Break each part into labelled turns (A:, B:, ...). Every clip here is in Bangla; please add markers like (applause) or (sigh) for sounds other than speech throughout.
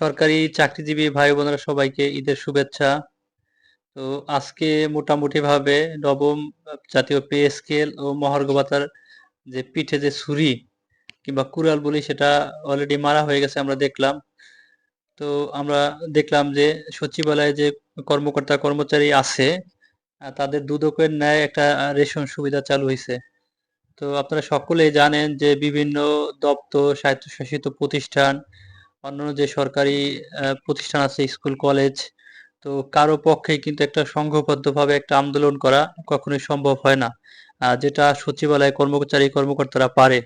A: সরকারি চাকরিজীবী ভাই বোনেরা সবাইকে ঈদের শুভেচ্ছা। তো আজকে মোটামুটি ভাবে নবম জাতীয় পে স্কেল ও মহার্ঘ ভাতার যে পিঠে যে ছুরি কিংবা কুড়াল বলি সেটা অলরেডি মারা হয়ে গেছে আমরা দেখলাম। তো আমরা দেখলাম যে সচিবালয়ে যে কর্মকর্তা কর্মচারী আছে তাদের দুদকের ন্যায় একটা রেশন সুবিধা চালু হয়েছে তো আপনারা সকলেই জানেন যে বিভিন্ন দপ্তর, স্বায়ত্তশাসিত প্রতিষ্ঠান অন্যান্য যে সরকারি প্রতিষ্ঠান আছে, স্কুল, কলেজ, তো কারও পক্ষে কিন্তু একটা সংঘবদ্ধভাবে একটা আন্দোলন করা কখনোই সম্ভব হয় না। যেটা সচিবালয় কর্মচারী কর্মকর্তারা পারে।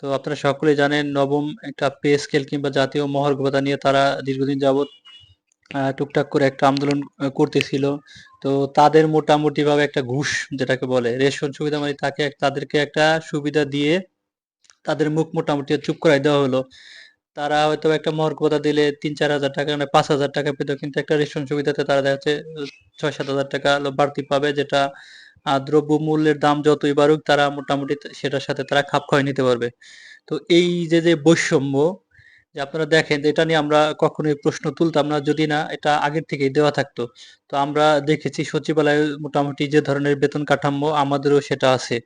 A: তো আপনারা সকলে জানেন, নবম একটা পে স্কেল কিংবা জাতীয় মহার্ঘ ভাতা নিয়ে তারা দীর্ঘদিন যাবৎ টুকটাক করে একটা আন্দোলন করতেছিল। তো তাদের মোটামুটি ভাবে একটা ঘুষ যেটাকে বলে, রেশন সুবিধা মানে তাকে, তাদেরকে একটা সুবিধা দিয়ে তাদের মুখ মোটামুটি চুপ করাই দেওয়া হলো। তারা হয়তো একটা মহার্ঘ ভাতা দিলে তিন চার হাজার টাকা না পাঁচ হাজার টাকা পেতো, কিন্তু একটা রেশন সুবিধাতে তারা দেখা যাচ্ছে ছয় সাত হাজার টাকা বাড়তি পাবে, যেটা দ্রব্য মূল্যের দাম যতই বাড়ুক, তারা মোটামুটি সেটার সাথে তারা খাপ খাইয়ে নিতে পারবে। তো এই যে যে বৈষম্য, যে আপনারা দেখেন, এটা নিয়ে আমরা কখনোই প্রশ্ন তুলতাম না, যদি না, এটা আগের থেকেই দেওয়া থাকতো। তো আমরা দেখেছি সচিবালয়ে মোটামুটি যে ধরনের বেতন কাঠামো আমাদেরও সেটা আছে।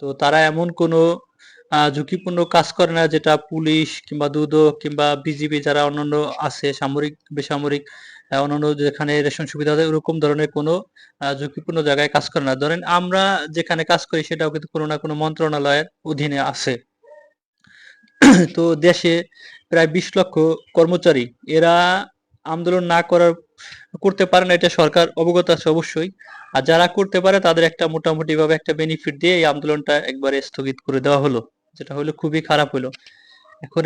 A: তো তারা এমন কোনো ঝুঁকিপূর্ণ কাজ করে না, যেটা পুলিশ কিংবা দুদক কিংবা বিজিবি যারা অন্যান্য আছে, সামরিক, বেসামরিক অন্যান্য যেখানে রেশন সুবিধা দেয় ওরকম ধরনের কোনো ঝুঁকিপূর্ণ জায়গায় কাজ করে না। ধরেন আমরা যেখানে কাজ করি, সেটাও কিন্তু কোনো না কোনো মন্ত্রণালয়ের অধীনে আছে। (clears throat) তো দেশে প্রায় বিশ লক্ষ কর্মচারী, এরা আন্দোলন না করার, করতে পারে না, এটা সরকার অবগত আছে অবশ্যই। আর যারা করতে পারে, তাদের একটা মোটামুটি ভাবে একটা বেনিফিট দিয়ে এই আন্দোলনটা একবারে স্থগিত করে দেওয়া হলো। যেটা হলো খুবই খারাপ হলো এখন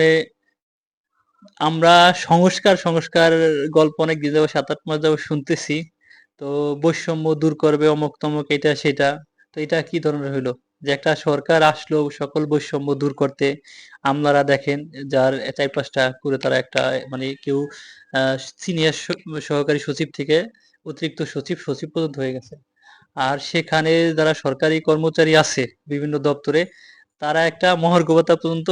A: আমরা সংস্কার সংস্কার গল্প অনেক দিন যাব সাত, আট মাস যাব শুনতেছি। তো বৈষম্য দূর করবে, অমুক তমুক, এটা, সেটা। তো এটা কি ধরনের হইল? যে একটা সরকার আসলো সকল বৈষম্য দূর করতে। আমলারা দেখেন, যার চার পাঁচটা করে তারা একটা মানে কেউ সিনিয়র সহকারী সচিব থেকে অতিরিক্ত সচিব সচিব পর্যন্ত হয়ে গেছে। আর সেখানে যারা সরকারি কর্মচারী আছে বিভিন্ন দপ্তরে তারা একটা মহার্ঘভাতা পর্যন্ত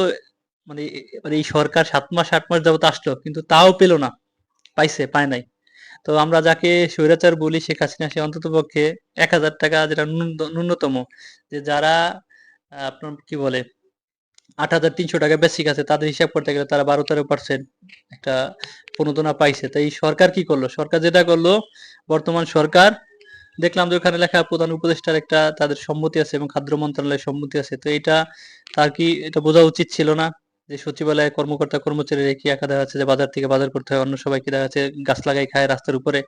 A: মানে মানে এই সরকার সাত মাস, আট মাস যাবত আসলো, কিন্তু তাও পেল না, পাইছে, পায় নাই। তো আমরা যাকে স্বৈরাচার বলি শেখ হাসিনা, সে অন্তত পক্ষে এক হাজার টাকা যেটা ন্যূনতম যে যারা আপনার কি বলে, আট হাজার তিনশো টাকা বেসিক আছে, তাদের হিসাব করতে গেলে তারা বারো, তেরো পার্সেন্ট একটা প্রণোদনা পাইছে। তাই সরকার কি করল? সরকার যেটা করল, বর্তমান সরকার দেখলাম যে ওখানে লেখা প্রধান উপদেষ্টার একটা তাদের সম্মতি আছে এবং খাদ্য মন্ত্রণালয়ের সম্মতি আছে। তো এটা তার কি, এটা বোঝা উচিত ছিল না যে সচিবালয়ে কর্মকর্তা কর্মচারী রেখে একা দেখা যাচ্ছে যে বাজার থেকে বাজার করতে হয়, অন্য সবাইকে দেখা যাচ্ছে গাছ লাগাই খায় রাস্তার উপরে?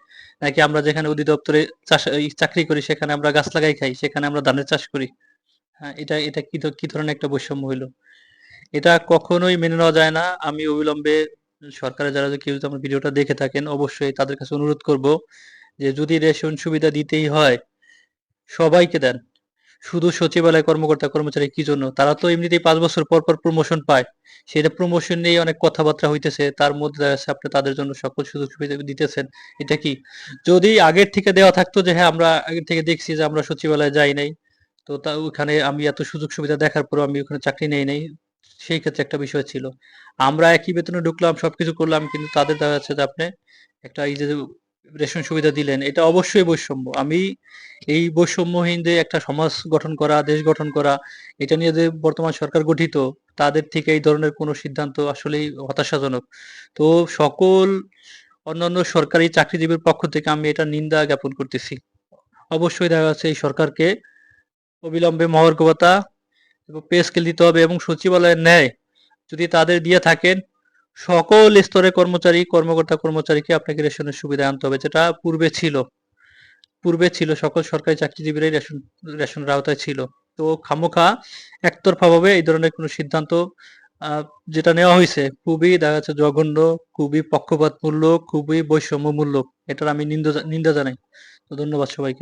A: নাকি আমরা যেখানে অধিদপ্তরে চাষ চাকরি করি সেখানে আমরা গাছ লাগাই খাই, সেখানে আমরা ধানের চাষ করি? হ্যাঁ এটা এটা কি কি ধরনের একটা বৈষম্য হইল? এটা কখনোই মেনে নেওয়া যায় না। আমি অবিলম্বে সরকারের যারা কেউ যদি আমার ভিডিওটা দেখে থাকেন, অবশ্যই তাদের কাছে অনুরোধ করব যে যদি রেশন সুবিধা দিতেই হয়, সবাইকে দেন। শুধু সচিবালয় কর্মকর্তা, কর্মচারী কি জন্য? তারা তো এমনিতেই পাঁচ বছর পর পর প্রমোশন পায়। সেটা প্রমোশন নিয়ে অনেক কথাবার্তা হইতেছে। তার মধ্যে আপনি তাদের জন্য সকল সুযোগ সুবিধা দিতেছেন। এটা কি? যদি আগের থেকে দেওয়া থাকতো যে হ্যাঁ আমরা আগের থেকে দেখছি যে আমরা সচিবালয়ে যাই নাই, তো তা ওখানে আমি এত সুযোগ সুবিধা দেখার পর আমি ওখানে চাকরি নেই নাই। সেই ক্ষেত্রে একটা বিষয় ছিল। আমরা একই বেতনে ঢুকলাম, সবকিছু করলাম, কিন্তু তাদের দেখা যাচ্ছে যে আপনি একটা এই যে রেশন সুবিধা দিলেন, এটা অবশ্যই বৈষম্য। আমি এই বৈষম্যহীন যে একটা সমাজ গঠন করা, দেশ গঠন করা, এটা নিয়ে যে বর্তমান সরকার গঠিত, তাদের থেকে এই ধরনের কোনো সিদ্ধান্ত আসলেই হতাশাজনক। তো সকল অন্যান্য সরকারি চাকরিজীবীর পক্ষ থেকে আমি এটা নিন্দা জ্ঞাপন করতেছি। অবশ্যই দেখা যাচ্ছে এই সরকারকে অবিলম্বে মহার্ঘ ভাতা এবং পে স্কেল দিতে হবে এবং সচিবালয়ের ন্যায় যদি তাদের দিয়ে থাকেন সকল স্তরের কর্মচারী, কর্মকর্তা, কর্মচারীকে আপনাকে রেশনের সুবিধা আনতে হবে, যেটা পূর্বে ছিল। পূর্বে ছিল, সকল সরকারি চাকরিজীবীরাই রেশন, রেশনের আওতায় ছিল। তো খামোখা একতরফা ভাবে এই ধরনের কোনো সিদ্ধান্ত যেটা নেওয়া হয়েছে, খুবই দেখা যাচ্ছে জঘন্য, খুবই পক্ষপাতমূলক, খুবই বৈষম্যমূলক, এটার আমি নিন্দা নিন্দা জানাই। তো ধন্যবাদ সবাইকে।